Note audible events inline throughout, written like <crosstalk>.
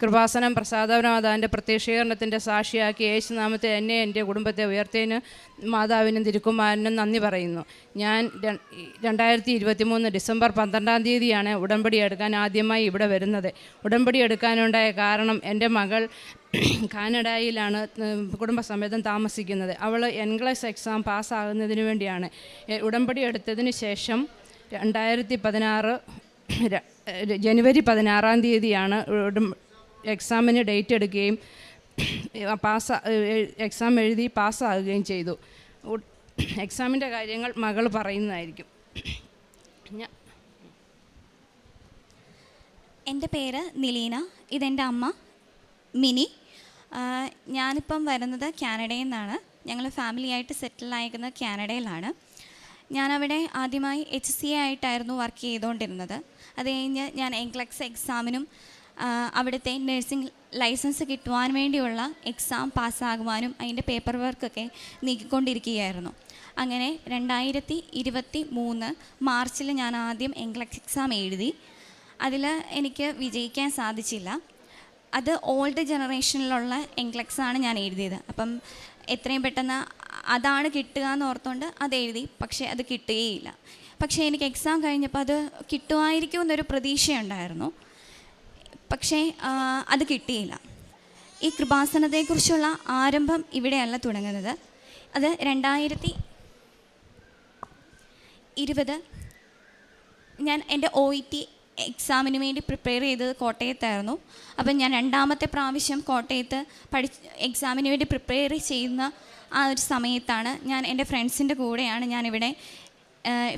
കൃപാസനം പ്രസാദമാതാവിന്റെ പ്രത്യക്ഷീകരണത്തിന്റെ സാക്ഷിയാക്കി യേശുനാമത്തെ എന്നെ എന്റെ കുടുംബത്തെ ഉയർത്തേന് മാതാവിനും തിരുക്കുമാരനും നന്ദി പറയുന്നു. ഞാൻ രണ്ടായിരത്തി ഇരുപത്തി മൂന്ന് ഡിസംബർ പന്ത്രണ്ടാം തീയതിയാണ് ഉടമ്പടി എടുക്കാൻ ആദ്യമായി ഇവിടെ വരുന്നത്. ഉടമ്പടി എടുക്കാനുണ്ടായ കാരണം എന്റെ മകൾ <clears throat> കാനഡയിലാണ് കുടുംബസമേതം താമസിക്കുന്നത്. അവൾ എൻഗ്ലസ് എക്സാം പാസ്സാകുന്നതിന് വേണ്ടിയാണ്. ഉടമ്പടി എടുത്തതിന് ശേഷം രണ്ടായിരത്തി പതിനാറ് ജനുവരി പതിനാറാം തീയതിയാണ് എക്സാമിന് ഡേറ്റ് എടുക്കുകയും പാസ് എക്സാം എഴുതി പാസ്സാകുകയും ചെയ്തു. എക്സാമിന്റെ കാര്യങ്ങൾ മകൾ പറയുന്നതായിരിക്കും. എന്റെ പേര് നിലീന. ഇതെന്റെ അമ്മ മിനി. ഞാനിപ്പം വരുന്നത് കാനഡയിൽ നിന്നാണ്. ഞങ്ങൾ ഫാമിലിയായിട്ട് സെറ്റിൽ ആയിരിക്കുന്നത് കാനഡയിലാണ്. ഞാനവിടെ ആദ്യമായി എച്ച് സി എ ആയിട്ടായിരുന്നു വർക്ക് ചെയ്തുകൊണ്ടിരുന്നത്. അത് കഴിഞ്ഞ് ഞാൻ എൻക്ലക്സ് എക്സാമിനും അവിടുത്തെ നഴ്സിംഗ് ലൈസൻസ് കിട്ടുവാൻ വേണ്ടിയുള്ള എക്സാം പാസ്സാകുവാനും അതിന്റെ പേപ്പർ വർക്കൊക്കെ നീക്കിക്കൊണ്ടിരിക്കുകയായിരുന്നു. അങ്ങനെ രണ്ടായിരത്തി ഇരുപത്തി മൂന്ന് മാർച്ചിൽ ഞാൻ ആദ്യം എംഗ്ലക്സ് എക്സാം എഴുതി. അതിൽ എനിക്ക് വിജയിക്കാൻ സാധിച്ചില്ല. അത് ഓൾഡ് ജനറേഷനിലുള്ള എൻക്ലക്സ് ആണ് ഞാൻ എഴുതിയത്. അപ്പം എത്രയും പെട്ടെന്ന് അതാണ് കിട്ടുക എന്ന് ഓർത്തുകൊണ്ട് അത് എഴുതി. പക്ഷേ അത് കിട്ടുകയില്ല. പക്ഷേ എനിക്ക് എക്സാം കഴിഞ്ഞപ്പോൾ അത് കിട്ടുമായിരിക്കും എന്നൊരു പ്രതീക്ഷയുണ്ടായിരുന്നു. പക്ഷേ അത് കിട്ടിയില്ല. ഈ കൃപാസനത്തെക്കുറിച്ചുള്ള ആരംഭം ഇവിടെയല്ല തുടങ്ങുന്നത്. അത് രണ്ടായിരത്തി ഇരുപത് ഞാൻ എന്റെ ഒ ഇ ടി എക്സാമിന് വേണ്ടി പ്രിപ്പയർ ചെയ്തത് കോട്ടയത്തായിരുന്നു. അപ്പം ഞാൻ രണ്ടാമത്തെ പ്രാവശ്യം കോട്ടയത്ത് പഠി എക്സാമിന് വേണ്ടി പ്രിപ്പയർ ചെയ്യുന്ന ആ ഒരു സമയത്താണ് ഞാൻ എന്റെ ഫ്രണ്ട്സിന്റെ കൂടെയാണ് ഞാനിവിടെ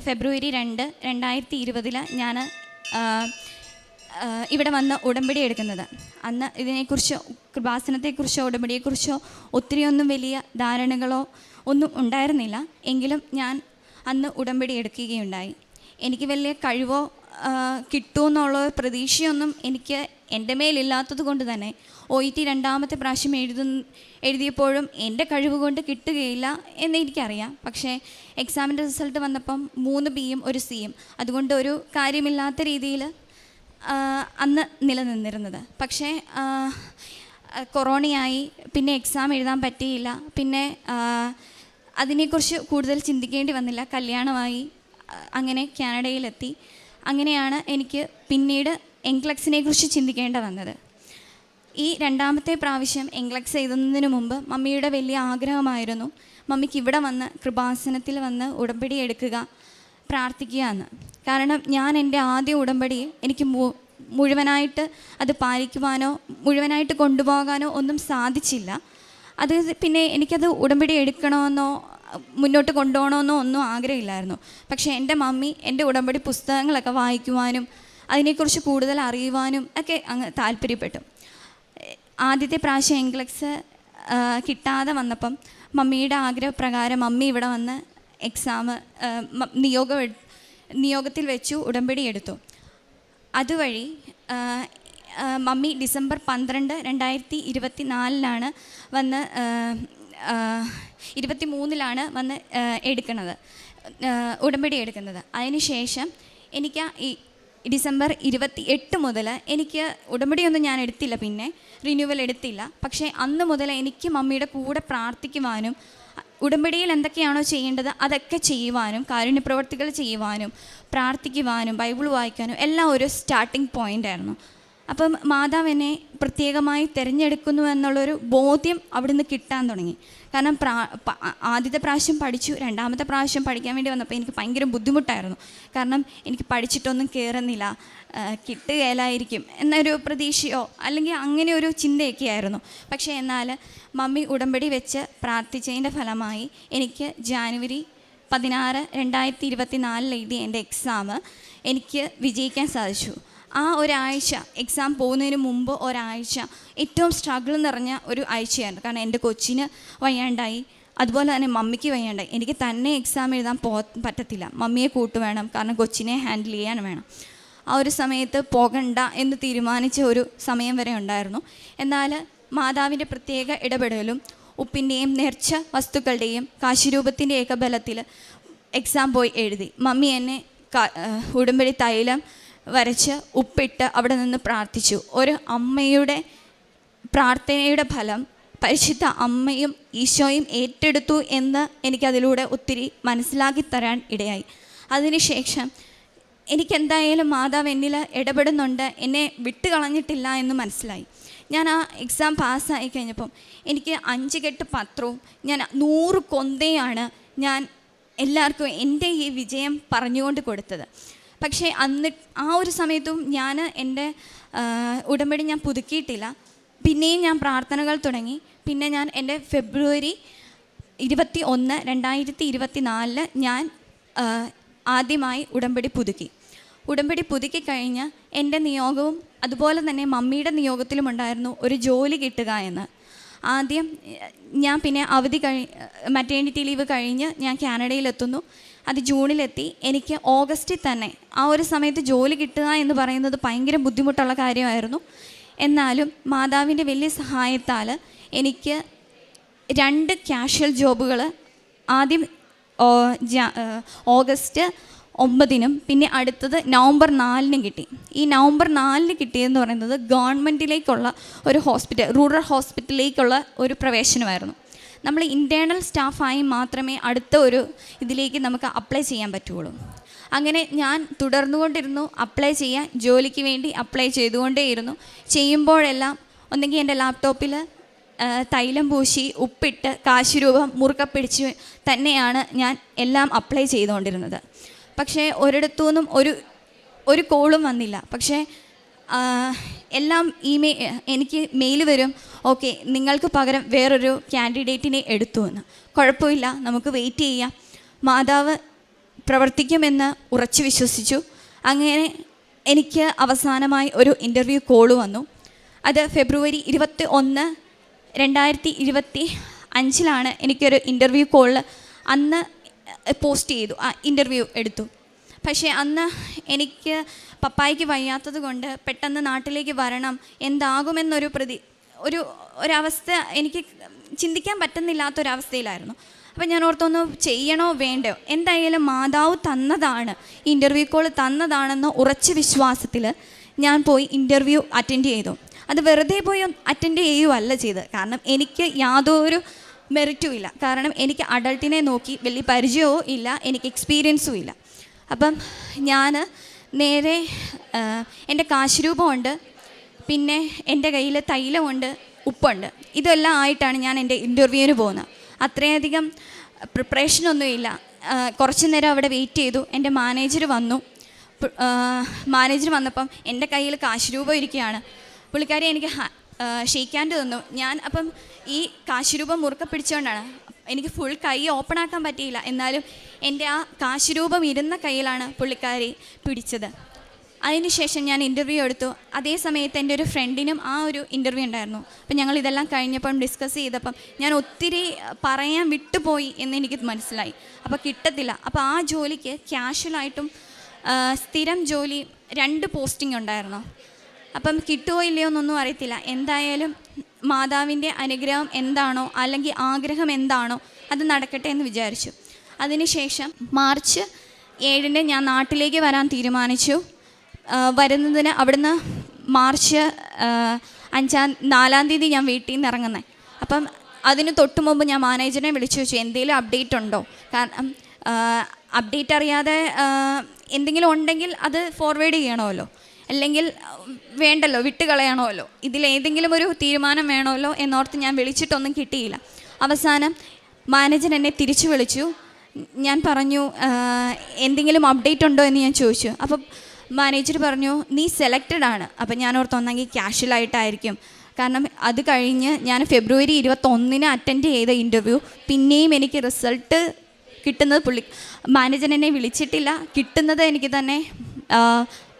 ഫെബ്രുവരി രണ്ട് രണ്ടായിരത്തി ഇരുപതിൽ ഞാൻ ഇവിടെ വന്ന് ഉടമ്പടി എടുക്കുന്നത്. അന്ന് ഇതിനെക്കുറിച്ചോ കൃപാസനത്തെക്കുറിച്ചോ ഉടമ്പടിയെക്കുറിച്ചോ ഒത്തിരിയൊന്നും വലിയ ധാരണകളോ ഒന്നും ഉണ്ടായിരുന്നില്ല. എങ്കിലും ഞാൻ അന്ന് ഉടമ്പടി എടുക്കുകയുണ്ടായി. എനിക്ക് വലിയ കഴിവോ കിട്ടുമെന്നുള്ള പ്രതീക്ഷയൊന്നും എനിക്ക് എന്റെ മേലില്ലാത്തത് കൊണ്ട് തന്നെ ഒ ഇ ടി രണ്ടാമത്തെ പ്രാവശ്യം എഴുതു എഴുതിയപ്പോഴും എന്റെ കഴിവ് കൊണ്ട് കിട്ടുകയില്ല എന്ന് എനിക്കറിയാം. പക്ഷേ എക്സാമിന്റെ റിസൾട്ട് വന്നപ്പം മൂന്ന് ബിയും ഒരു സിയും. അതുകൊണ്ട് ഒരു കാര്യമില്ലാത്ത രീതിയിൽ അന്ന് നിലനിന്നിരുന്നത്. പക്ഷേ കൊറോണയായി. പിന്നെ എക്സാം എഴുതാൻ പറ്റിയില്ല. പിന്നെ അതിനെക്കുറിച്ച് കൂടുതൽ ചിന്തിക്കേണ്ടി വന്നില്ല. കല്യാണമായി അങ്ങനെ കാനഡയിലെത്തി. അങ്ങനെയാണ് എനിക്ക് പിന്നീട് എൻക്ലക്സിനെ കുറിച്ച് ചിന്തിക്കേണ്ട വന്നത്. ഈ രണ്ടാമത്തെ പ്രാവശ്യം എൻക്ലക്സ് എഴുതുന്നതിന് മുമ്പ് മമ്മിയുടെ വലിയ ആഗ്രഹമായിരുന്നു. മമ്മിക്ക് ഇവിടെ വന്ന് കൃപാസനത്തിൽ വന്ന് ഉടമ്പടി എടുക്കുക പ്രാർത്ഥിക്കുക എന്ന്. കാരണം ഞാൻ എന്റെ ആദ്യ ഉടമ്പടി എനിക്ക് മുഴുവനായിട്ട് അത് പാലിക്കുവാനോ മുഴുവനായിട്ട് കൊണ്ടുപോകാനോ ഒന്നും സാധിച്ചില്ല. അത് പിന്നെ എനിക്കത് ഉടമ്പടി എടുക്കണമെന്നോ മുന്നോട്ട് കൊണ്ടുപോകണമെന്നോ ഒന്നും ആഗ്രഹമില്ലായിരുന്നു. പക്ഷേ എന്റെ മമ്മി എന്റെ ഉടമ്പടി പുസ്തകങ്ങളൊക്കെ വായിക്കുവാനും അതിനെക്കുറിച്ച് കൂടുതൽ അറിയുവാനും ഒക്കെ അങ്ങ് താല്പര്യപ്പെട്ടു. ആദ്യത്തെ പ്രാവശ്യം എംഗ്ലക്സ് കിട്ടാതെ വന്നപ്പം മമ്മിയുടെ ആഗ്രഹപ്രകാരം മമ്മി ഇവിടെ വന്ന് എക്സാം നിയോഗം നിയോഗത്തിൽ വെച്ചു ഉടമ്പടി എടുത്തു. അതുവഴി മമ്മി ഡിസംബർ പന്ത്രണ്ട് രണ്ടായിരത്തി ഇരുപത്തി നാലിലാണ് വന്ന് ഇരുപത്തി മൂന്നിലാണ് വന്ന് എടുക്കുന്നത് ഉടമ്പടി എടുക്കുന്നത്. അതിനുശേഷം എനിക്ക് ഈ ഡിസംബർ ഇരുപത്തി എട്ട് മുതൽ എനിക്ക് ഉടമ്പടിയൊന്നും ഞാൻ എടുത്തില്ല പിന്നെ റിന്യൂവൽ എടുത്തില്ല. പക്ഷേ അന്ന് മുതൽ എനിക്ക് മമ്മിയുടെ കൂടെ പ്രാർത്ഥിക്കുവാനും ഉടമ്പടിയിൽ എന്തൊക്കെയാണോ ചെയ്യേണ്ടത് അതൊക്കെ ചെയ്യുവാനും കാരുണ്യപ്രവർത്തികൾ ചെയ്യുവാനും പ്രാർത്ഥിക്കുവാനും ബൈബിൾ വായിക്കാനും എല്ലാം ഒരു സ്റ്റാർട്ടിംഗ് പോയിന്റ് ആയിരുന്നു. അപ്പം മാതാവ് എന്നെ പ്രത്യേകമായി തിരഞ്ഞെടുക്കുന്നു എന്നുള്ളൊരു ബോധ്യം അവിടുന്ന് കിട്ടാൻ തുടങ്ങി. കാരണം പ്രാ ആദ്യത്തെ പ്രാവശ്യം പഠിച്ചു രണ്ടാമത്തെ പ്രാവശ്യം പഠിക്കാൻ വേണ്ടി വന്നപ്പോൾ എനിക്ക് ഭയങ്കര ബുദ്ധിമുട്ടായിരുന്നു. കാരണം എനിക്ക് പഠിച്ചിട്ടൊന്നും കയറുന്നില്ല കിട്ടുകയിലായിരിക്കും എന്നൊരു പ്രതീക്ഷയോ അല്ലെങ്കിൽ അങ്ങനെ ഒരു ചിന്തയൊക്കെ ആയിരുന്നു. പക്ഷേ എന്നാൽ മമ്മി ഉടമ്പടി വെച്ച് പ്രാർത്ഥിച്ചതിന്റെ ഫലമായി എനിക്ക് ജാനുവരി പതിനാറ് രണ്ടായിരത്തി ഇരുപത്തി നാലിൽ എഴുതിയ എന്റെ എക്സാം എനിക്ക് വിജയിക്കാൻ സാധിച്ചു. ആ ഒരാഴ്ച എക്സാം പോകുന്നതിന് മുമ്പ് ഒരാഴ്ച ഏറ്റവും സ്ട്രഗിൾ നിറഞ്ഞ ഒരു ആഴ്ചയായിരുന്നു. കാരണം എന്റെ കൊച്ചിന് വയ്യാണ്ടായി. അതുപോലെ തന്നെ മമ്മിക്ക് വയ്യാണ്ടായി. എനിക്ക് തന്നെ എക്സാം എഴുതാൻ പോ പറ്റത്തില്ല. മമ്മിയെ കൂട്ടു വേണം. കാരണം കൊച്ചിനെ ഹാൻഡിൽ ചെയ്യാൻ വേണം. ആ ഒരു സമയത്ത് പോകണ്ട എന്ന് തീരുമാനിച്ച ഒരു സമയം വരെ ഉണ്ടായിരുന്നു. എന്നാൽ മാതാവിന്റെ പ്രത്യേക ഇടപെടലും ഉപ്പിന്റെയും നേർച്ച വസ്തുക്കളുടെയും കാശിരൂപത്തിന്റെയൊക്കെ ബലത്തിൽ എക്സാം പോയി എഴുതി. മമ്മി എന്നെ ഉടുമ്പടി തൈലം വരച്ച് ഉപ്പിട്ട് അവിടെ നിന്ന് പ്രാർത്ഥിച്ചു. ഒരു അമ്മയുടെ പ്രാർത്ഥനയുടെ ഫലം പരിശുദ്ധ അമ്മയും ഈശോയും ഏറ്റെടുത്തു എന്ന് എനിക്കതിലൂടെ ഒത്തിരി മനസ്സിലാക്കി തരാൻ ഇടയായി. അതിനുശേഷം എനിക്കെന്തായാലും മാതാവ് എന്നിൽ ഇടപെടുന്നുണ്ട് എന്നെ വിട്ട് കളഞ്ഞിട്ടില്ല എന്ന് മനസ്സിലായി. ഞാൻ ആ എക്സാം പാസ്സായി കഴിഞ്ഞപ്പം എനിക്ക് അഞ്ച് കെട്ട് പത്രവും ഞാൻ നൂറ് കൊന്തയാണ് ഞാൻ എല്ലാവർക്കും എന്റെ ഈ വിജയം പറഞ്ഞുകൊണ്ട് കൊടുത്തത്. പക്ഷേ അന്ന് ആ ഒരു സമയത്തും ഞാൻ എന്റെ ഉടമ്പടി ഞാൻ പുതുക്കിയിട്ടില്ല. പിന്നെയും ഞാൻ പ്രാർത്ഥനകൾ തുടങ്ങി. പിന്നെ ഞാൻ എന്റെ ഫെബ്രുവരി ഇരുപത്തി ഒന്ന് രണ്ടായിരത്തി ഇരുപത്തി നാലിൽ ഞാൻ ആദ്യമായി ഉടമ്പടി പുതുക്കി. ഉടമ്പടി പുതുക്കി കഴിഞ്ഞ് എന്റെ നിയോഗവും അതുപോലെ തന്നെ മമ്മിയുടെ നിയോഗത്തിലും ഉണ്ടായിരുന്നു ഒരു ജോലി കിട്ടുക എന്ന്. ആദ്യം ഞാൻ പിന്നെ അവധി കഴി മറ്റേണിറ്റി ലീവ് കഴിഞ്ഞ് ഞാൻ കാനഡയിലെത്തുന്നു. അത് ജൂണിലെത്തി. എനിക്ക് ഓഗസ്റ്റിൽ തന്നെ ആ ഒരു സമയത്ത് ജോലി കിട്ടുക എന്ന് പറയുന്നത് ഭയങ്കര ബുദ്ധിമുട്ടുള്ള കാര്യമായിരുന്നു. എന്നാലും മാതാവിന്റെ വലിയ സഹായത്താൽ എനിക്ക് രണ്ട് ക്യാഷ്വൽ ജോബുകൾ ആദ്യം ഓഗസ്റ്റ് ഒമ്പതിനും പിന്നെ അടുത്തത് നവംബർ നാലിനും കിട്ടി. ഈ നവംബർ നാലിന് കിട്ടിയതെന്ന് പറയുന്നത് ഗവൺമെന്റിലേക്കുള്ള ഒരു ഹോസ്പിറ്റൽ റൂറൽ ഹോസ്പിറ്റലിലേക്കുള്ള ഒരു പ്രവേശനമായിരുന്നു. നമ്മൾ ഇന്റേർണൽ സ്റ്റാഫായി മാത്രമേ അടുത്ത ഒരു ഇതിലേക്ക് നമുക്ക് അപ്ലൈ ചെയ്യാൻ പറ്റുള്ളൂ അങ്ങനെ ഞാൻ തുടർന്നുകൊണ്ടിരുന്നു അപ്ലൈ ചെയ്യാൻ ജോലിക്ക് വേണ്ടി അപ്ലൈ ചെയ്തുകൊണ്ടേയിരുന്നു. ചെയ്യുമ്പോഴെല്ലാം ഒന്നെങ്കിൽ എന്റെ ലാപ്ടോപ്പിൽ തൈലം പൂശി ഉപ്പിട്ട് കാശുരൂപം മുറുക്ക പിടിച്ച് തന്നെയാണ് ഞാൻ എല്ലാം അപ്ലൈ ചെയ്തുകൊണ്ടിരുന്നത്. പക്ഷേ ഒരിടത്തുനിന്നും ഒരു ഒരു കോളും വന്നില്ല. പക്ഷേ എല്ലാം ഇമെയിൽ എനിക്ക് മെയിൽ വരും. ഓക്കെ നിങ്ങൾക്ക് പകരം വേറൊരു കാൻഡിഡേറ്റിനെ എടുത്തു എന്ന്. കുഴപ്പമില്ല നമുക്ക് വെയിറ്റ് ചെയ്യാം. മാതാവ് പ്രവർത്തിക്കുമെന്ന് ഉറച്ചു വിശ്വസിച്ചു. അങ്ങനെ എനിക്ക് അവസാനമായി ഒരു ഇന്റർവ്യൂ കോൾ വന്നു. അത് ഫെബ്രുവരി ഇരുപത്തി ഒന്ന് രണ്ടായിരത്തി ഇരുപത്തി അഞ്ചിലാണ് എനിക്കൊരു ഇന്റർവ്യൂ കോളിൽ അന്ന് പോസ്റ്റ് ചെയ്തു. ഇന്റർവ്യൂ എടുത്തു. പക്ഷേ അന്ന് എനിക്ക് പപ്പായ്ക്ക് വയ്യാത്തത് കൊണ്ട് പെട്ടെന്ന് നാട്ടിലേക്ക് വരണം എന്താകുമെന്നൊരു പ്രതി ഒരു ഒരവസ്ഥ എനിക്ക് ചിന്തിക്കാൻ പറ്റുന്നില്ലാത്തൊരവസ്ഥയിലായിരുന്നു. അപ്പം ഞാൻ ഓർത്തൊന്ന് ചെയ്യണോ വേണ്ടയോ? എന്തായാലും മാതാവ് തന്നതാണ് ഇന്റർവ്യൂ കോൾ തന്നതാണെന്ന ഉറച്ച വിശ്വാസത്തിൽ ഞാൻ പോയി ഇന്റർവ്യൂ അറ്റൻഡ് ചെയ്തു. അത് വെറുതെ പോയി അറ്റൻഡ് ചെയ്യുകയല്ല ചെയ്ത് കാരണം എനിക്ക് യാതൊരു മെറിറ്റും ഇല്ല കാരണം എനിക്ക് അഡൾട്ടിനെ നോക്കി വലിയ പരിചയവും ഇല്ല എനിക്ക് എക്സ്പീരിയൻസും ഇല്ല അപ്പം ഞാൻ നേരെ എന്റെ കാശുരൂപമുണ്ട് പിന്നെ എന്റെ കയ്യിൽ തൈലമുണ്ട് ഉപ്പുണ്ട് ഇതെല്ലാം ആയിട്ടാണ് ഞാൻ എന്റെ ഇന്റർവ്യൂവിന് പോകുന്നത് അത്രയധികം പ്രിപ്പറേഷനൊന്നുമില്ല കുറച്ച് നേരം അവിടെ വെയിറ്റ് ചെയ്തു എന്റെ മാനേജർ വന്നു മാനേജർ വന്നപ്പം എന്റെ കയ്യിൽ കാശ് രൂപ ഇരിക്കുകയാണ് പുള്ളിക്കാരി എനിക്ക് ഷെയ്ക്കാൻഡ് തന്നു ഞാൻ അപ്പം ഈ കാശുരൂപം മുറുക്ക പിടിച്ചുകൊണ്ടാണ് എനിക്ക് ഫുൾ കൈ ഓപ്പൺ ആക്കാൻ പറ്റിയില്ല. എന്നാലും എന്റെ ആ കാശുരൂപം ഇരുന്ന കയ്യിലാണ് പുള്ളിക്കാരി പിടിച്ചത്. അതിനുശേഷം ഞാൻ ഇന്റർവ്യൂ എടുത്തു. അതേ സമയത്ത് എന്റെ ഒരു ഫ്രണ്ടിനും ആ ഒരു ഇന്റർവ്യൂ ഉണ്ടായിരുന്നു. അപ്പം ഞങ്ങൾ ഇതെല്ലാം കഴിഞ്ഞപ്പം ഡിസ്കസ് ചെയ്തപ്പം ഞാൻ ഒത്തിരി പറയാൻ വിട്ടുപോയി എന്ന് എനിക്ക് മനസ്സിലായി. അപ്പോൾ കിട്ടത്തില്ല. അപ്പോൾ ആ ജോലിക്ക് ക്യാഷ്വലായിട്ടും സ്ഥിരം ജോലി രണ്ട് പോസ്റ്റിംഗ് ഉണ്ടായിരുന്നു. അപ്പം കിട്ടുമോ ഇല്ലയോ എന്നൊന്നും അറിയത്തില്ല. എന്തായാലും മാതാവിന്റെ അനുഗ്രഹം എന്താണോ അല്ലെങ്കിൽ ആഗ്രഹം എന്താണോ അത് നടക്കട്ടെ എന്ന് വിചാരിച്ചു. അതിനുശേഷം മാർച്ച് ഏഴിന് ഞാൻ നാട്ടിലേക്ക് വരാൻ തീരുമാനിച്ചു. വരുന്നതിന് അവിടുന്ന് മാർച്ച് അഞ്ചാം നാലാം തീയതി ഞാൻ വീട്ടിൽ നിന്ന് ഇറങ്ങുന്നത് അപ്പം അതിന് തൊട്ട് മുമ്പ് ഞാൻ മാനേജറിനെ വിളിച്ചു ചോദിച്ചു എന്തെങ്കിലും അപ്ഡേറ്റ് ഉണ്ടോ? കാരണം അപ്ഡേറ്റ് അറിയാതെ എന്തെങ്കിലും ഉണ്ടെങ്കിൽ അത് ഫോർവേഡ് ചെയ്യണമല്ലോ. അല്ലെങ്കിൽ വേണ്ടല്ലോ വിട്ട് കളയണമല്ലോ ഇതിലേതെങ്കിലും ഒരു തീരുമാനം വേണമല്ലോ എന്നോർത്ത് ഞാൻ വിളിച്ചിട്ടൊന്നും കിട്ടിയില്ല. അവസാനം മാനേജർ എന്നെ തിരിച്ചു വിളിച്ചു. ഞാൻ പറഞ്ഞു എന്തെങ്കിലും അപ്ഡേറ്റ് ഉണ്ടോ എന്ന് ഞാൻ ചോദിച്ചു. അപ്പം മാനേജർ പറഞ്ഞു നീ സെലക്റ്റഡ് ആണ്. അപ്പം ഞാൻ ഓർത്ത് ഒന്നെങ്കിൽ ക്യാഷ്വലായിട്ടായിരിക്കും കാരണം അത് കഴിഞ്ഞ് ഞാൻ ഫെബ്രുവരി ഇരുപത്തൊന്നിന് അറ്റൻഡ് ചെയ്ത ഇന്റർവ്യൂ പിന്നെയും എനിക്ക് റിസൾട്ട് കിട്ടുന്നത് പുള്ളി മാനേജർ എന്നെ വിളിച്ചിട്ടില്ല. കിട്ടുന്നത് എനിക്ക് തന്നെ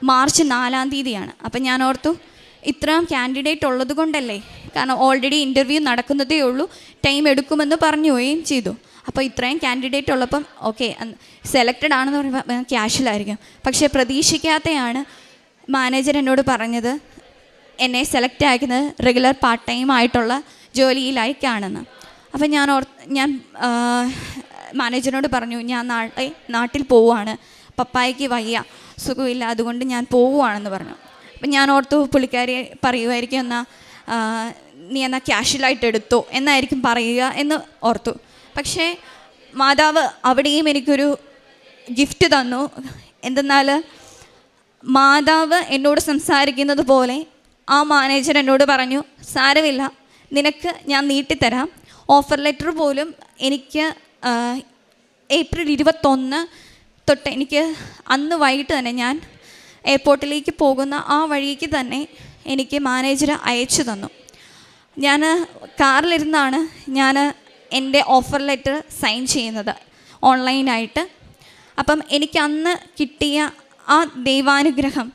മാർച്ച് നാലാം തീയതിയാണ്. അപ്പം ഞാൻ ഓർത്തു ഇത്രയും കാൻഡിഡേറ്റ് ഉള്ളത് കൊണ്ടല്ലേ? കാരണം ഓൾറെഡി ഇന്റർവ്യൂ നടക്കുന്നതേ ഉള്ളൂ ടൈം എടുക്കുമെന്ന് പറഞ്ഞു പോവുകയും ചെയ്തു. അപ്പോൾ ഇത്രയും കാൻഡിഡേറ്റ് ഉള്ളപ്പം ഓക്കെ സെലക്റ്റഡ് ആണെന്ന് പറയുമ്പോൾ ക്യാഷിലായിരിക്കും പക്ഷേ പ്രതീക്ഷിക്കാത്തയാണ് മാനേജർ എന്നോട് പറഞ്ഞത് എന്നെ സെലക്ട് ആക്കുന്നത് റെഗുലർ പാർട്ട് ടൈം ആയിട്ടുള്ള ജോലിയിലായി കാണുന്നു. അപ്പം ഞാൻ ഓർ ഞാൻ മാനേജറിനോട് പറഞ്ഞു ഞാൻ നാളെ നാട്ടിൽ പോവുകയാണ്. പപ്പായ്ക്ക് വയ്യ സുഖമില്ല അതുകൊണ്ട് ഞാൻ പോവുകയാണെന്ന് പറഞ്ഞു. അപ്പം ഞാൻ ഓർത്തു പുള്ളിക്കാരി പറയുമായിരിക്കും എന്നാൽ നീ എന്നാൽ ക്യാഷ്വലായിട്ട് എടുത്തോ? എന്നായിരിക്കും പറയുക എന്ന് ഓർത്തു. പക്ഷേ മാതാവ് അവിടെയും എനിക്കൊരു ഗിഫ്റ്റ് തന്നു. എന്തെന്നാൽ മാതാവ് എന്നോട് സംസാരിക്കുന്നത് പോലെ ആ മാനേജർ എന്നോട് പറഞ്ഞു സാരമില്ല നിനക്ക് ഞാൻ നീട്ടിത്തരാം. ഓഫർ ലെറ്റർ പോലും എനിക്ക് ഏപ്രിൽ ഇരുപത്തൊന്ന് തൊട്ട് എനിക്ക് അന്ന് വൈകിട്ട് തന്നെ ഞാൻ എയർപോർട്ടിലേക്ക് പോകുന്ന ആ വഴിക്ക് തന്നെ എനിക്ക് മാനേജർ അയച്ചു തന്നു. ഞാൻ കാറിലിരുന്നാണ് ഞാൻ എന്റെ ഓഫർ ലെറ്റർ സൈൻ ചെയ്യുന്നത് ഓൺലൈനായിട്ട് അപ്പം എനിക്ക് അന്ന് കിട്ടിയ ആ ദൈവാനുഗ്രഹം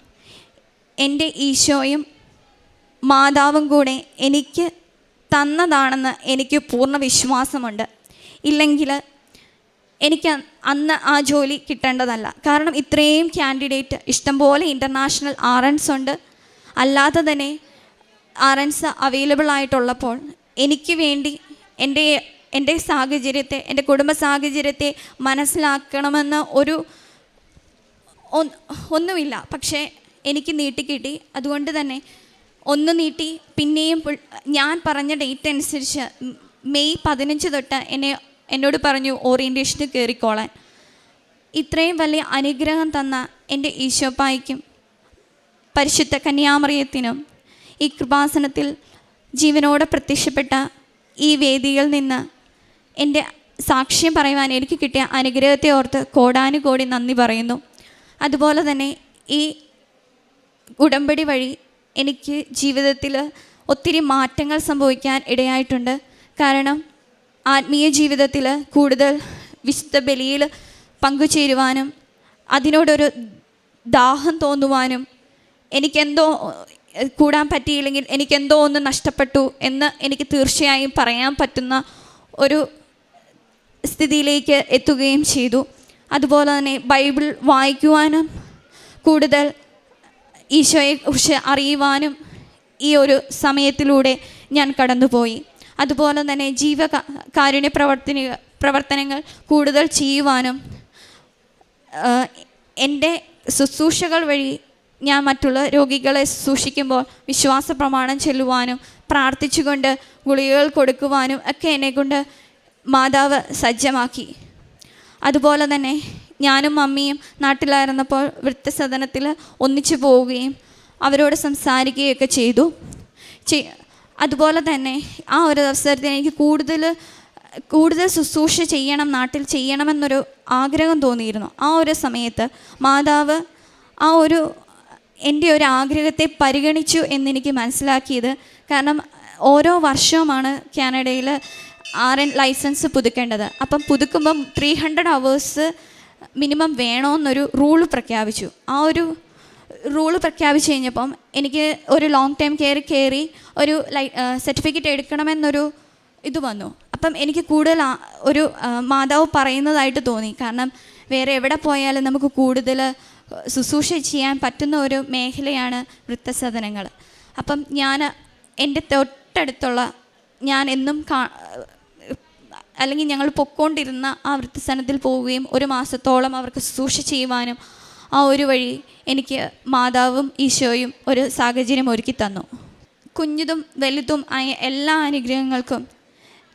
എന്റെ ഈശോയും മാതാവും കൂടെ എനിക്ക് തന്നതാണെന്ന് എനിക്ക് പൂർണ വിശ്വാസമുണ്ട്. ഇല്ലെങ്കിൽ എനിക്ക് അന്ന് ആ ജോലി കിട്ടേണ്ടതല്ല. കാരണം ഇത്രയും കാൻഡിഡേറ്റ് ഇഷ്ടംപോലെ ഇന്റർനാഷണൽ ആർ എൻസ് ഉണ്ട്. അല്ലാതെ തന്നെ ആർ എൻസ് അവൈലബിൾ ആയിട്ടുള്ളപ്പോൾ എനിക്ക് വേണ്ടി എന്റെ എന്റെ സാഹചര്യത്തെ എന്റെ കുടുംബ സാഹചര്യത്തെ മനസ്സിലാക്കണമെന്ന് ഒരു ഒന്നുമില്ല. പക്ഷേ എനിക്ക് നീട്ടിക്കിട്ടി അതുകൊണ്ട് തന്നെ ഒന്ന് നീട്ടി പിന്നെയും ഞാൻ പറഞ്ഞ ഡേറ്റ് അനുസരിച്ച് മെയ് പതിനഞ്ച് തൊട്ട് എന്നെ എന്നോട് പറഞ്ഞു ഓറിയന്റേഷന് കയറിക്കോളാൻ ഇത്രയും വലിയ അനുഗ്രഹം തന്ന എന്റെ ഈശോപ്പായ്ക്കും പരിശുദ്ധ കന്യാമറിയത്തിനും ഈ കൃപാസനത്തിൽ ജീവനോടെ പ്രത്യക്ഷപ്പെട്ട ഈ വേദിയിൽ നിന്ന് എന്റെ സാക്ഷ്യം പറയുവാൻ എനിക്ക് കിട്ടിയ അനുഗ്രഹത്തെ ഓർത്ത് കോടാനുകോടി നന്ദി പറയുന്നു. അതുപോലെ തന്നെ ഈ ഉടമ്പടി വഴി എനിക്ക് ജീവിതത്തിൽ ഒത്തിരി മാറ്റങ്ങൾ സംഭവിക്കാൻ ഇടയായിട്ടുണ്ട്. കാരണം ആത്മീയ ജീവിതത്തിൽ കൂടുതൽ വിശുദ്ധ ബലിയിൽ പങ്കുചേരുവാനും അതിനോടൊരു ദാഹം തോന്നുവാനും എനിക്കെന്തോ കൂടാൻ പറ്റിയില്ലെങ്കിൽ എനിക്കെന്തോ ഒന്ന് നഷ്ടപ്പെട്ടു എന്ന് എനിക്ക് തീർച്ചയായും പറയാൻ പറ്റുന്ന ഒരു സ്ഥിതിയിലേക്ക് എത്തുകയും ചെയ്തു. അതുപോലെ തന്നെ ബൈബിൾ വായിക്കുവാനും കൂടുതൽ ഈശോയെക്കുറിച്ച് അറിയുവാനും ഈ ഒരു സമയത്തിലൂടെ ഞാൻ കടന്നുപോയി. അതുപോലെ തന്നെ ജീവ കാരുണ്യ പ്രവർത്തന പ്രവർത്തനങ്ങൾ കൂടുതൽ ചെയ്യുവാനും എന്റെ ശുശ്രൂഷകൾ വഴി ഞാൻ മറ്റുള്ള രോഗികളെ ശുശ്രൂഷിക്കുമ്പോൾ വിശ്വാസ പ്രമാണം ചെല്ലുവാനും പ്രാർത്ഥിച്ചുകൊണ്ട് ഗുളികകൾ കൊടുക്കുവാനും ഒക്കെ എന്നെക്കൊണ്ട് മാതാവ് സജ്ജമാക്കി. അതുപോലെ തന്നെ ഞാനും മമ്മിയും നാട്ടിലായിരുന്നപ്പോൾ വൃത്തസദനത്തിൽ ഒന്നിച്ചു പോവുകയും അവരോട് സംസാരിക്കുകയൊക്കെ ചെയ്തു. ചെയ്- അതുപോലെ തന്നെ ആ ഒരു അവസരത്തിൽ എനിക്ക് കൂടുതൽ കൂടുതൽ ശുശ്രൂഷ ചെയ്യണം നാട്ടിൽ ചെയ്യണമെന്നൊരു ആഗ്രഹം തോന്നിയിരുന്നു. ആ ഒരു സമയത്ത് മാതാവ് ആ ഒരു എന്റെ ഒരു ആഗ്രഹത്തെ പരിഗണിച്ചു എന്നെനിക്ക് മനസ്സിലാക്കിയത്. കാരണം ഓരോ വർഷവുമാണ് കാനഡയിൽ ആർ എൻ ലൈസൻസ് പുതുക്കേണ്ടത്. അപ്പം പുതുക്കുമ്പം ത്രീ ഹൺഡ്രഡ് അവേഴ്സ് മിനിമം വേണമെന്നൊരു റൂൾ പ്രഖ്യാപിച്ചു. ആ ഒരു റൂൾ പ്രഖ്യാപിച്ചു കഴിഞ്ഞപ്പം എനിക്ക് ഒരു ലോങ് ടൈം കെയർ കയറി ഒരു ലൈ സർട്ടിഫിക്കറ്റ് എടുക്കണമെന്നൊരു ഇത് വന്നു. അപ്പം എനിക്ക് കൂടുതൽ ഒരു മാതാവ് പറയുന്നതായിട്ട് തോന്നി. കാരണം വേറെ എവിടെ പോയാലും നമുക്ക് കൂടുതൽ ശുശ്രൂഷ ചെയ്യാൻ പറ്റുന്ന ഒരു മേഖലയാണ് വൃത്തസദനങ്ങൾ അപ്പം ഞാൻ എന്റെ തൊട്ടടുത്തുള്ള ഞാൻ എന്നും കാ അല്ലെങ്കിൽ ഞങ്ങൾ പൊക്കോണ്ടിരുന്ന ആ വൃത്തസനത്തിൽ പോവുകയും ഒരു മാസത്തോളം അവർക്ക് ശുശ്രൂഷ ചെയ്യുവാനും ആ ഒരു വഴി എനിക്ക് മാതാവും ഈശോയും ഒരു സാഹചര്യം ഒരുക്കി തന്നു. കുഞ്ഞതും വലുതും ആയ എല്ലാ അനുഗ്രഹങ്ങൾക്കും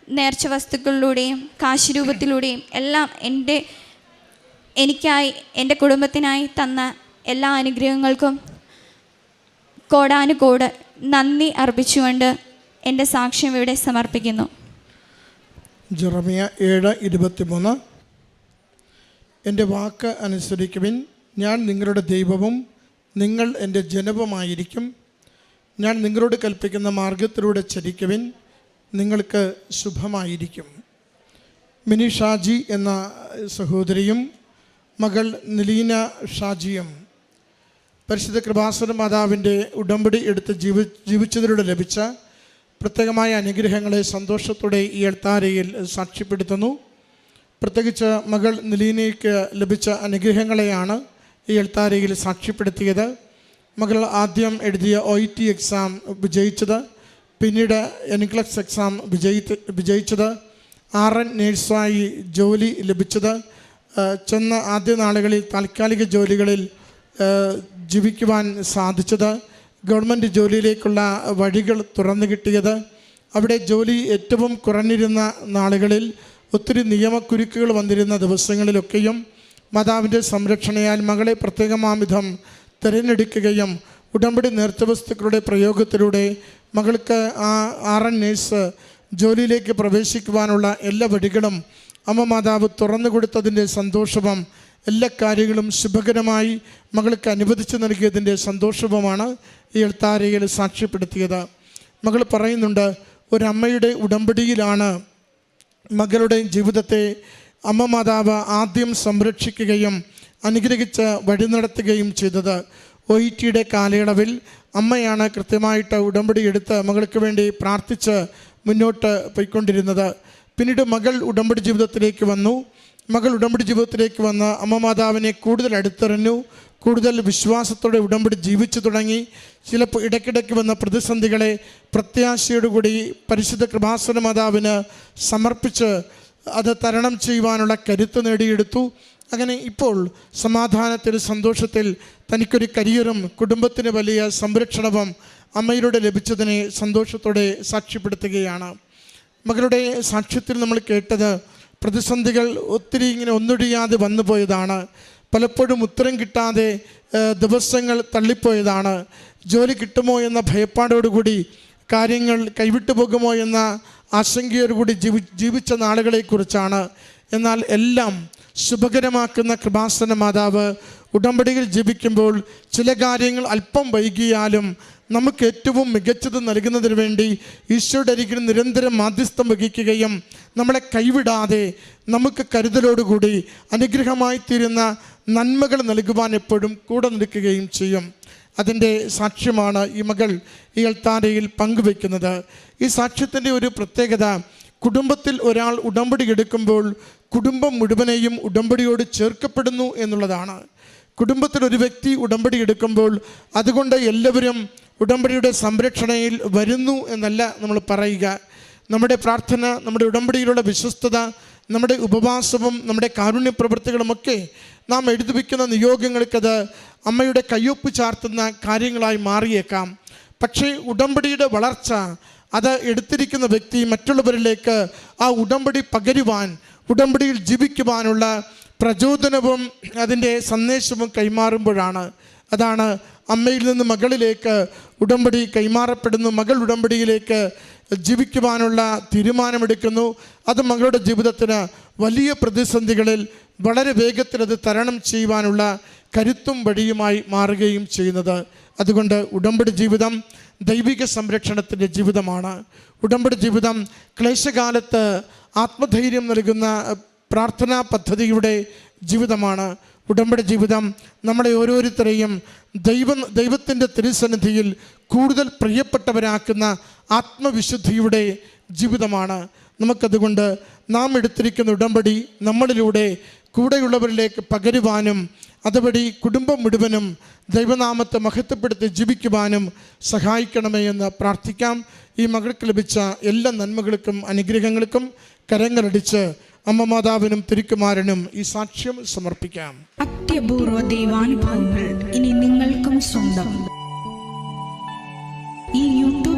നേർച്ച വസ്തുക്കളിലൂടെയും കാശുരൂപത്തിലൂടെയും എല്ലാം എന്റെ എനിക്കായി എന്റെ കുടുംബത്തിനായി തന്ന എല്ലാ അനുഗ്രഹങ്ങൾക്കും കോടാനുകോട് നന്ദി അർപ്പിച്ചുകൊണ്ട് എന്റെ സാക്ഷ്യം ഇവിടെ സമർപ്പിക്കുന്നു. ജെറമിയ ഏഴ് ഇരുപത്തിമൂന്ന്. എന്റെ വാക്ക് അനുസരിക്കുവിൻ. ഞാൻ നിങ്ങളുടെ ദൈവവും നിങ്ങൾ എന്റെ ജനവുമായിരിക്കും. ഞാൻ നിങ്ങളോട് കൽപ്പിക്കുന്ന മാർഗത്തിലൂടെ ചരിക്കുവിൻ നിങ്ങൾക്ക് ശുഭമായിരിക്കും. മിനി ഷാജി എന്ന സഹോദരിയും മകൾ നിലീന ഷാജിയും പരിശുദ്ധ കൃപാസുര മാതാവിന്റെ ഉടമ്പടി എടുത്ത് ജീവി ജീവിച്ചതിലൂടെ ലഭിച്ച പ്രത്യേകമായ അനുഗ്രഹങ്ങളെ സന്തോഷത്തോടെ ഈ എൽത്താരയിൽ സാക്ഷ്യപ്പെടുത്തുന്നു. പ്രത്യേകിച്ച് മകൾ നിലീനയ്ക്ക് ലഭിച്ച അനുഗ്രഹങ്ങളെയാണ് ഈ എൽത്താരയിൽ സാക്ഷ്യപ്പെടുത്തിയത് മകൾ ആദ്യം എഴുതിയ ഒ ഇ ടി എക്സാം വിജയിച്ചത് പിന്നീട് എൻക്ലക്സ് എക്സാം വിജയി വിജയിച്ചത് ആർ എൻ നേഴ്സായി ജോലി ലഭിച്ചത് ചെന്ന ആദ്യ നാളുകളിൽ താൽക്കാലിക ജോലികളിൽ ജീവിക്കുവാൻ സാധിച്ചത് ഗവൺമെന്റ് ജോലിയിലേക്കുള്ള വഴികൾ തുറന്നു കിട്ടിയത് അവിടെ ജോലി ഏറ്റവും കുറഞ്ഞിരുന്ന നാളുകളിൽ ഒത്തിരി നിയമക്കുരുക്കുകൾ വന്നിരുന്ന ദിവസങ്ങളിലൊക്കെയും മാതാവിന്റെ സംരക്ഷണയാൽ മകളെ പ്രത്യേകമാം വിധം തിരഞ്ഞെടുക്കുകയും ഉടമ്പടി നേർച്ചവസ്തുക്കളുടെ പ്രയോഗത്തിലൂടെ മകൾക്ക് ആ ആർ എൻ നേഴ്സ് ജോലിയിലേക്ക് പ്രവേശിക്കുവാനുള്ള എല്ലാ വഴികളും അമ്മ മാതാവ് തുറന്നു കൊടുത്തതിന്റെ സന്തോഷവും എല്ലാ കാര്യങ്ങളും ശുഭകരമായി മകൾക്ക് അനുവദിച്ചു നൽകിയതിന്റെ സന്തോഷവുമാണ് ഈ എൽത്താരയിൽ സാക്ഷ്യപ്പെടുത്തിയത്. മകൾ പറയുന്നുണ്ട് ഒരമ്മയുടെ ഉടമ്പടിയിലാണ് മകളുടെ ജീവിതത്തെ അമ്മ മാതാവ് ആദ്യം സംരക്ഷിക്കുകയും അനുഗ്രഹിച്ച് വഴി നടത്തുകയും ചെയ്തത്. ഒ ഇ ടിയുടെ കാലയളവിൽ അമ്മയാണ് കൃത്യമായിട്ട് ഉടമ്പടി എടുത്ത് മകൾക്ക് വേണ്ടി പ്രാർത്ഥിച്ച് മുന്നോട്ട് പോയിക്കൊണ്ടിരുന്നത്. പിന്നീട് മകൾ ഉടമ്പടി ജീവിതത്തിലേക്ക് വന്നു. മകൾ ഉടമ്പടി ജീവിതത്തിലേക്ക് വന്ന് അമ്മ മാതാവിനെ കൂടുതൽ അടുത്തെറിഞ്ഞു. കൂടുതൽ വിശ്വാസത്തോടെ ഉടമ്പടി ജീവിച്ചു തുടങ്ങി. ചിലപ്പോൾ ഇടയ്ക്കിടയ്ക്ക് വന്ന പ്രതിസന്ധികളെ പ്രത്യാശയോടുകൂടി പരിശുദ്ധ കൃപാസന മാതാവിന് സമർപ്പിച്ച് അത് തരണം ചെയ്യുവാനുള്ള കരുത്ത് നേടിയെടുത്തു. അങ്ങനെ ഇപ്പോൾ സമാധാനത്തിൽ സന്തോഷത്തിൽ തനിക്കൊരു കരിയറും കുടുംബത്തിന് വലിയ സംരക്ഷണവും അമ്മയിലൂടെ ലഭിച്ചതിനെ സന്തോഷത്തോടെ സാക്ഷ്യപ്പെടുത്തുകയാണ്. മകളുടെ സാക്ഷ്യത്തിൽ നമ്മൾ കേട്ടത് പ്രതിസന്ധികൾ ഒത്തിരി ഇങ്ങനെ ഒന്നൊഴിയാതെ വന്നു പോയതാണ് പലപ്പോഴും ഉത്തരം കിട്ടാതെ ദിവസങ്ങൾ തള്ളിപ്പോയതാണ്. ജോലി കിട്ടുമോ എന്ന ഭയപ്പാടോടുകൂടി കാര്യങ്ങൾ കൈവിട്ടു പോകുമോ എന്ന ആശങ്കയോടുകൂടി ജീവി ജീവിച്ച നാളുകളെക്കുറിച്ചാണ്. എന്നാൽ എല്ലാം ശുഭകരമാക്കുന്ന കൃപാസന മാതാവ് ഉടമ്പടിയിൽ ജീവിക്കുമ്പോൾ ചില കാര്യങ്ങൾ അല്പം വൈകിയാലും നമുക്ക് ഏറ്റവും മികച്ചത് നൽകുന്നതിന് വേണ്ടി ഈശോയുടെ അരികിൽ നിരന്തരം മാധ്യസ്ഥം വഹിക്കുകയും നമ്മളെ കൈവിടാതെ നമുക്ക് കരുതലോടുകൂടി അനുഗ്രഹമായി തീരുന്ന നന്മകൾ നൽകുവാൻ എപ്പോഴും കൂടെ നിൽക്കുകയും ചെയ്യും. അതിന്റെ സാക്ഷ്യമാണ് ഈ മകൾ ഈ പങ്കുവെക്കുന്നത് ഈ സാക്ഷ്യത്തിന്റെ ഒരു പ്രത്യേകത കുടുംബത്തിൽ ഒരാൾ ഉടമ്പടി എടുക്കുമ്പോൾ കുടുംബം മുഴുവനെയും ഉടമ്പടിയോട് ചേർക്കപ്പെടുന്നു എന്നുള്ളതാണ്. കുടുംബത്തിൽ ഒരു വ്യക്തി ഉടമ്പടി എടുക്കുമ്പോൾ അതുകൊണ്ട് എല്ലാവരും ഉടമ്പടിയുടെ സംരക്ഷണയിൽ വരുന്നു എന്നല്ല നമ്മൾ പറയുക. നമ്മുടെ പ്രാർത്ഥന നമ്മുടെ ഉടമ്പടിയിലുള്ള വിശ്വസ്തത നമ്മുടെ ഉപവാസവും നമ്മുടെ കാരുണ്യ പ്രവൃത്തികളുമൊക്കെ നാം എഴുതി വയ്ക്കുന്ന നിയോഗങ്ങൾക്കത് അമ്മയുടെ കയ്യൊപ്പ് ചാർത്തുന്ന കാര്യങ്ങളായി മാറിയേക്കാം. പക്ഷേ ഉടമ്പടിയുടെ വളർച്ച അത് എടുത്തിരിക്കുന്ന വ്യക്തി മറ്റുള്ളവരിലേക്ക് ആ ഉടമ്പടി പകരുവാൻ ഉടമ്പടിയിൽ ജീവിക്കുവാനുള്ള പ്രചോദനവും അതിന്റെ സന്ദേശവും കൈമാറുമ്പോഴാണ്. അതാണ് അമ്മയിൽ നിന്ന് മകളിലേക്ക് ഉടമ്പടി കൈമാറപ്പെടുന്നു. മകൾ ഉടമ്പടിയിലേക്ക് ജീവിക്കുവാനുള്ള തീരുമാനമെടുക്കുന്നു. അത് മകളുടെ ജീവിതത്തിന് വലിയ പ്രതിസന്ധികളിൽ വളരെ വേഗത്തിൽ അത് തരണം ചെയ്യുവാനുള്ള കരുത്തും വഴിയുമായി മാറുകയും ചെയ്യുന്നത്. അതുകൊണ്ട് ഉടമ്പടി ജീവിതം ദൈവിക സംരക്ഷണത്തിന്റെ ജീവിതമാണ്. ഉടമ്പടി ജീവിതം ക്ലേശകാലത്ത് ആത്മധൈര്യം നൽകുന്ന പ്രാർത്ഥനാ പദ്ധതിയുടെ ജീവിതമാണ്. ഉടമ്പടി ജീവിതം നമ്മളെ ഓരോരുത്തരെയും ദൈവ ദൈവത്തിന്റെ തിരുസന്നിധിയിൽ കൂടുതൽ പ്രിയപ്പെട്ടവരാക്കുന്ന ആത്മവിശുദ്ധിയുടെ ജീവിതമാണ്. നമുക്കതുകൊണ്ട് നാം എടുത്തിരിക്കുന്ന ഉടമ്പടി നമ്മളിലൂടെ കൂടെയുള്ളവരിലേക്ക് പകരുവാനും അതുവഴി കുടുംബം മുഴുവനും ദൈവനാമത്തെ മഹത്വപ്പെടുത്തി ജീവിക്കുവാനും സഹായിക്കണമേ എന്ന് പ്രാർത്ഥിക്കാം. ഈ മകൾക്ക് ലഭിച്ച എല്ലാ നന്മകൾക്കും അനുഗ്രഹങ്ങൾക്കും കരങ്ങളടിച്ച് അമ്മ മാതാവിനും തിരുക്കുമാരനും ഈ സാക്ഷ്യം സമർപ്പിക്കാം. അത്യപൂർവ ദൈവാനുഭവങ്ങൾ ഇനി നിങ്ങൾക്കും സ്വന്തം. ഈ